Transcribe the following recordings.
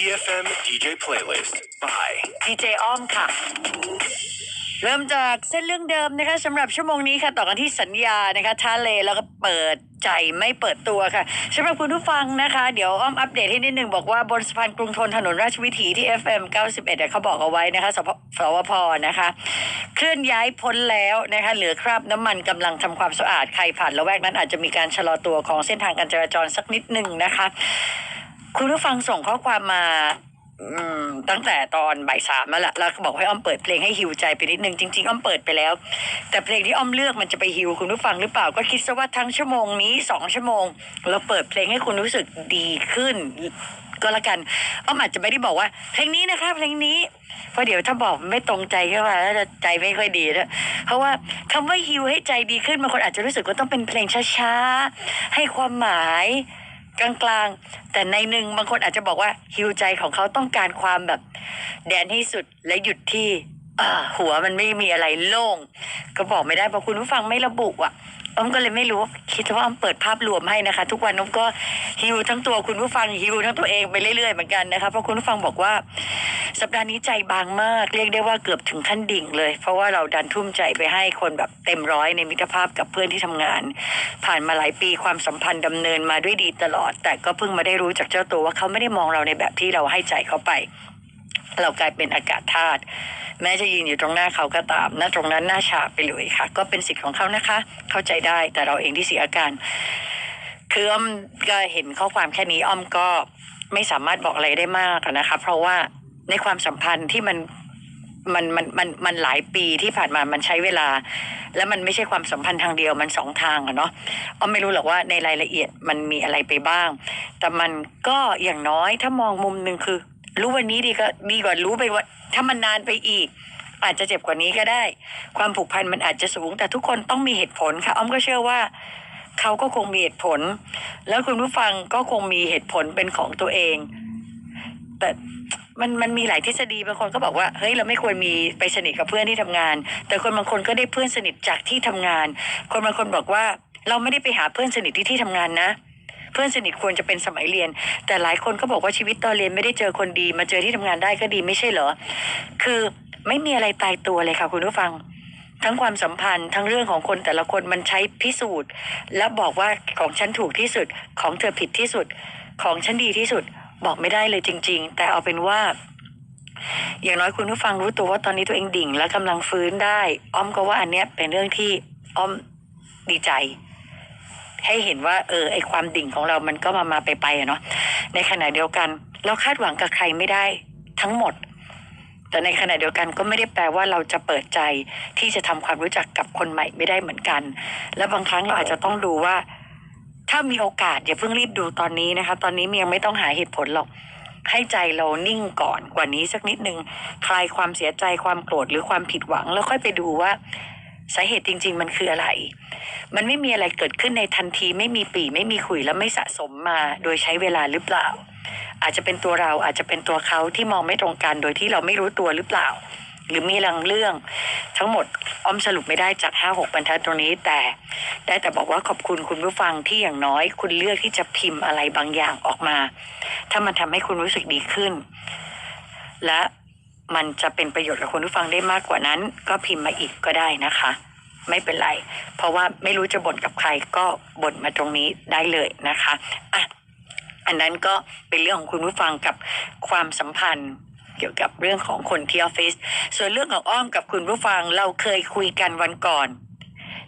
EFM DJ Playlist by ดีเจอ้อมค่ะ เริ่มจากเส้นเรื่องเดิมนะคะสำหรับชั่วโมงนี้ค่ะ ต่อกันที่สัญญานะคะทะเลแล้วก็เปิดใจไม่เปิดตัวค่ะสำหรับคุณผู้ฟังนะคะ เดี๋ยวอ้อมอัปเดตให้นิดนึงบอกว่าบนสะพานกรุงทนถนนราชวิถีที่ FM 91เนี่ยเขาบอกเอาไว้นะคะสพสวพนะคะ เคลื่อนย้ายพ้นแล้วนะคะ เหลือคราบน้ำมันกำลังทำความสะอาดใครผ่านละแวกนั้นอาจจะมีการชะลอตัวของเส้นทางการจราจรสักนิดหนึ่งนะคะ คุณผู้ฟังส่งข้อความมาตั้งแต่ตอนบ่ายสามแล้วล่ะแล้วบอกให้อ้อมเปิดเพลงให้ฮิวใจไปนิดนึงจริงๆอ้อมเปิดไปแล้ว แต่เพลงที่อ้อมเลือกมันจะไปฮิวคุณผู้ฟังหรือเปล่าก็คิดซะว่าทั้งชั่วโมงนี้สองชั่วโมง เราเปิดเพลงให้คุณรู้สึกดีขึ้น ก็แล้วกันอ้อมอาจจะไม่ได้บอกว่า เพลงนี้นะคะเพลงนี้เพราะเดี๋ยวถ้าบอกไม่ตรงใจขึ้นมาแล้วจะใจไม่ค่อยดีนะเพราะว่าคำว่าฮิวให้ใจดีขึ้นบางคนอาจจะรู้สึกว่าต้องเป็นเพลงช้าๆให้ความหมาย กลางๆ แต่ในหนึ่งบางคนอาจจะบอกว่าฮิวใจของเขาต้องการความแบบแดนให้สุดและหยุดที่ หัวมันไม่มีอะไรโล่ง ก็บอกไม่ได้เพราะคุณผู้ฟังไม่ระบุอะอ้อมก็เลยไม่รู้ คิดว่าอ้อมเปิดภาพรวมให้นะคะ ทุกวันอ้อมก็ฮิวทั้งตัวคุณผู้ฟังฮิวทั้งตัวเองไปเรื่อยๆเหมือนกันนะคะเพราะคุณผู้ฟังบอกว่าสัปดาห์นี้ใจบางมาก เรียกได้ว่าเกือบถึงขั้นดิ่งเลย เพราะว่าเราดันทุ่มใจไปให้คนแบบเต็มร้อยในมิตรภาพกับเพื่อนที่ทำงาน ผ่านมาหลายปีความสัมพันธ์ดำเนินมาด้วยดีตลอด แต่ก็เพิ่งมาได้รู้จากเจ้าตัวว่าเขาไม่ได้มองเราในแบบที่เราให้ใจเขาไป เรากลายเป็นอากาศธาตุ แม้จะยืนอยู่ตรงหน้าเขาก็ตามหน้าตรงนั้นหน้าฉากไปเลยค่ะ ก็เป็นสิทธิ์ของเขานะคะ เข้าใจได้แต่เราเองที่เสียอาการ คืออ้อมก็เห็นข้อความแค่นี้อ้อมก็ไม่สามารถบอกอะไรได้มากนะคะ เพราะว่าในความสัมพันธ์ที่มันมันมันมันมันหลายปีที่ผ่านมามันใช้เวลา แล้วมันไม่ใช่ความสัมพันธ์ทางเดียวมันสองทางอะเนาะอ้อมไม่รู้หรอกว่าในรายละเอียดมันมีอะไรไปบ้าง แต่มันก็อย่างน้อยถ้ามองมุมหนึ่งคือ รู้วันนี้ดีก็ดีกว่ารู้ไปว่า ถ้ามันนานไปอีก อาจจะเจ็บกว่านี้ก็ได้ ความผูกพันมันอาจจะสูง แต่ทุกคนต้องมีเหตุผลค่ะอ้อมก็เชื่อว่าเขาก็คงมีเหตุผล แล้วคุณผู้ฟังก็คงมีเหตุผลเป็นของตัวเอง แต่มันมันมีหลายทฤษฎีบางคนก็บอกว่าเฮ้ยเราไม่ควรมีไปสนิทกับเพื่อนที่ทำงาน แต่คนบางคนก็ได้เพื่อนสนิทจากที่ทำงาน คนบางคนบอกว่าเราไม่ได้ไปหาเพื่อนสนิทที่ที่ทำงานนะ เพื่อนสนิทควรจะเป็นสมัยเรียน แต่หลายคนก็บอกว่าชีวิตตอนเรียนไม่ได้เจอคนดี มาเจอที่ทำงานได้ก็ดีไม่ใช่เหรอ คือไม่มีอะไรตายตัวเลยค่ะคุณผู้ฟังทั้งความสัมพันธ์ทั้งเรื่องของคนแต่ละคนมันใช้พิสูจน์ และบอกว่าของฉันถูกที่สุดของเธอผิดที่สุด ของฉันดีที่สุดบอกไม่ได้เลยจริง ๆ แต่เอาเป็นว่า อย่างน้อยคุณผู้ฟังรู้ตัวว่าตอนนี้ตัวเองดิ่ง และกำลังฟื้นได้ อ้อมก็ว่าอันเนี้ยเป็นเรื่องที่อ้อมดีใจ ให้เห็นว่าเออไอความดิ่งของเรามันก็มามาไปไปอะเนาะในขณะเดียวกัน เราคาดหวังกับใครไม่ได้ทั้งหมด แต่ในขณะเดียวกันก็ไม่ได้แปลว่าเราจะเปิดใจที่จะทำความรู้จักกับคนใหม่ไม่ได้เหมือนกัน และบางครั้งเราอาจจะต้องดูว่า ถ้ามีโอกาสอย่าเพิ่งรีบดูตอนนี้นะคะ ตอนนี้ยังไม่ต้องหาเหตุผลหรอกให้ใจเรานิ่งก่อนกว่านี้สักนิดนึงคลายความเสียใจความโกรธหรือความผิดหวังแล้วค่อยไปดูว่า สาเหตุจริง ๆ มันคืออะไร มันไม่มีอะไรเกิดขึ้นในทันที ไม่มีปีไม่มีขุยแล้วไม่สะสมมาโดยใช้เวลาหรือเปล่า อาจจะเป็นตัวเราอาจจะเป็นตัวเขาที่มองไม่ตรงกันโดยที่เราไม่รู้ตัวหรือเปล่า หรือมีลังเรื่อง ทั้งหมดอ้อมสรุปไม่ได้จากห้าหกบรรทัดตรงนี้แต่ ได้แต่บอกว่าขอบคุณคุณผู้ฟังที่อย่างน้อย คุณเลือกที่จะพิมพ์อะไรบางอย่างออกมา ถ้ามันทำให้คุณรู้สึกดีขึ้น และ มันจะเป็นประโยชน์กับคุณผู้ฟังได้มากกว่านั้น ก็พิมพ์มาอีกก็ได้นะคะ ไม่เป็นไร เพราะว่าไม่รู้จะบ่นกับใครก็บ่นมาตรงนี้ได้เลยนะคะอะอันนั้นก็เป็นเรื่องของคุณผู้ฟังกับความสัมพันธ์เกี่ยวกับเรื่องของคนที่ออฟฟิศส่วนเรื่องของอ้อมกับคุณผู้ฟังเราเคยคุยกันวันก่อน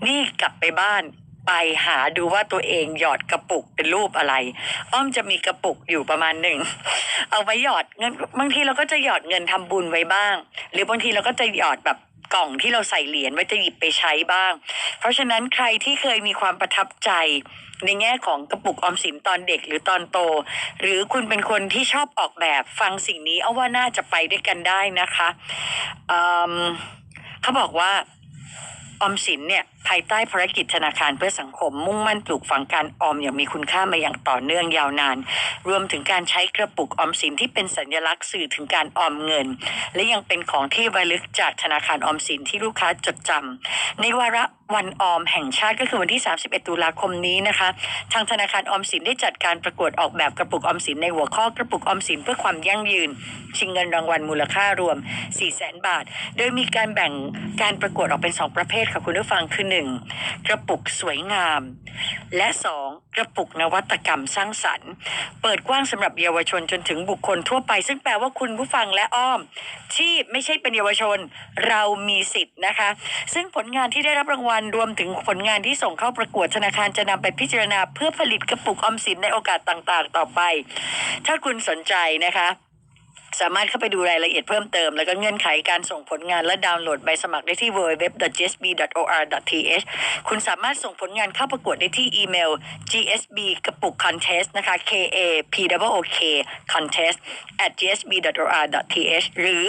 นี่กลับไปบ้าน ไปหาดูว่าตัวเองหยอดกระปุกเป็นรูปอะไร อ้อมจะมีกระปุกอยู่ประมาณหนึ่ง เอาไว้หยอดเงินบางทีเราก็จะหยอดเงินทำบุญไว้บ้าง หรือบางทีเราก็จะหยอดแบบกล่องที่เราใส่เหรียญไว้จะหยิบไปใช้บ้าง เพราะฉะนั้นใครที่เคยมีความประทับใจในแง่ของกระปุกออมสินตอนเด็กหรือตอนโต หรือคุณเป็นคนที่ชอบออกแบบฟังสิ่งนี้เอาว่าน่าจะไปด้วยกันได้นะคะอืมเขาบอกว่า ออมสินเนี่ยภายใต้ภารกิจธนาคารเพื่อสังคมมุ่งมั่นปลูกฝังการออมอย่างมีคุณค่ามาอย่างต่อเนื่องยาวนาน รวมถึงการใช้กระปุกออมสินที่เป็นสัญลักษณ์สื่อถึงการออมเงิน และยังเป็นของที่ระลึกจากธนาคารออมสินที่ลูกค้าจดจำในวาระวันออมแห่งชาติก็คือวันที่ 31 ตุลาคมนี้นะคะ ทางธนาคารออมสินได้จัดการประกวดออกแบบกระปุกออมสินในหัวข้อกระปุกออมสินเพื่อความยั่งยืน ชิงเงินรางวัลมูลค่ารวม 4 0 0 0 0 0 บาท โดยมีการแบ่งการประกวดออกเป็น 2 ประเภทค่ะคุณผู้ฟังคือ 1. กระปุกสวยงาม และ 2. กระปุกนวัตกรรมสร้างสรรค์ เปิดกว้างสำหรับเยาวชนจนถึงบุคคลทั่วไป ซึ่งแปลว่าคุณผู้ฟังและอ้อม ที่ไม่ใช่เป็นเยาวชนเรามีสิทธิ์นะคะ ซึ่งผลงานที่ได้รับรางวัลรวมถึงผลงานที่ส่งเข้าประกวดธนาคารจะนำไปพิจารณา เพื่อผลิตกระปุกออมสินในโอกาสต่างๆ ต่อไป ถ้าคุณสนใจนะคะ สามารถเข้าไปดูรายละเอียดเพิ่มเติม แล้วก็เงื่อนไขการส่งผลงานและดาวน์โหลดใบสมัครได้ที่ www.gsb.or.th คุณสามารถส่งผลงานเข้าประกวดได้ที่อีเมล gsb กระปุก contest นะคะ k a p w o k contest at gsb.or.th หรือ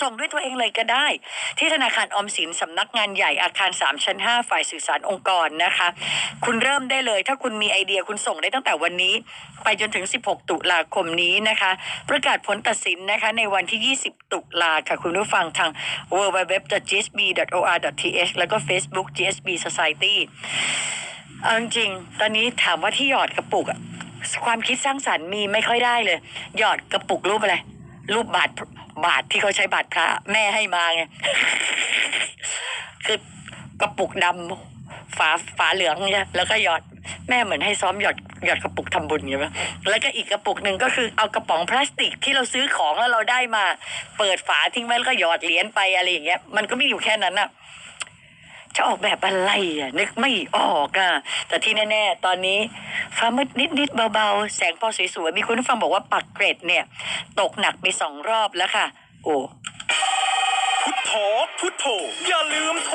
ส่งด้วยตัวเองเลยก็ได้ ที่ธนาคารอมสินสำนักงานใหญ่อาคาร 3 ชั้น 5 ฝ่ายสื่อสารองค์กรนะคะ คุณเริ่มได้เลย ถ้าคุณมีไอเดียคุณส่งได้ตั้งแต่วันนี้ ไปจนถึง 16 ตุลาคมนี้นะคะ ประกาศผลตัดสินนะคะ ในวันที่ 20 ตุลาค่ะ คุณผู้ฟังทาง www.gsb.or.th แล้วก็ Facebook GSB Society เอาจริง ตอนนี้ถามว่าที่หยอดกระปุกอะความคิดสร้างสรรค์มีไม่ค่อยได้เลย หยอดกระปุกรูปอะไร รูปบาทบาทที่เขาใช้บาทพระแม่ให้มาไงคือกระปุกดำฝาฝาเหลืองเนี่ยแล้วก็หยอด แม่เหมือนให้ซ้อมหยอดหยอดกระปุกทำบุญใช่ไหมแล้วก็อีกกระปุกหนึ่งก็คือเอากระป๋องพลาสติกที่เราซื้อของแล้วเราได้มา เปิดฝาทิ้งไว้แล้วก็หยอดเหรียญไปอะไรอย่างเงี้ยมันก็ไม่อยู่แค่นั้นอะจะออกแบบอะไรอะนึกไม่ออกอะแต่ที่แน่ๆ ตอนนี้ฟ้ามืดนิดๆเบาๆ แสงพอสวยๆมีคุณผู้ฟังบอกว่าปักเกร็ดเนี่ย ตกหนักไปสองรอบแล้วค่ะ โอ้พุทโธพุทโธอย่าลืมโท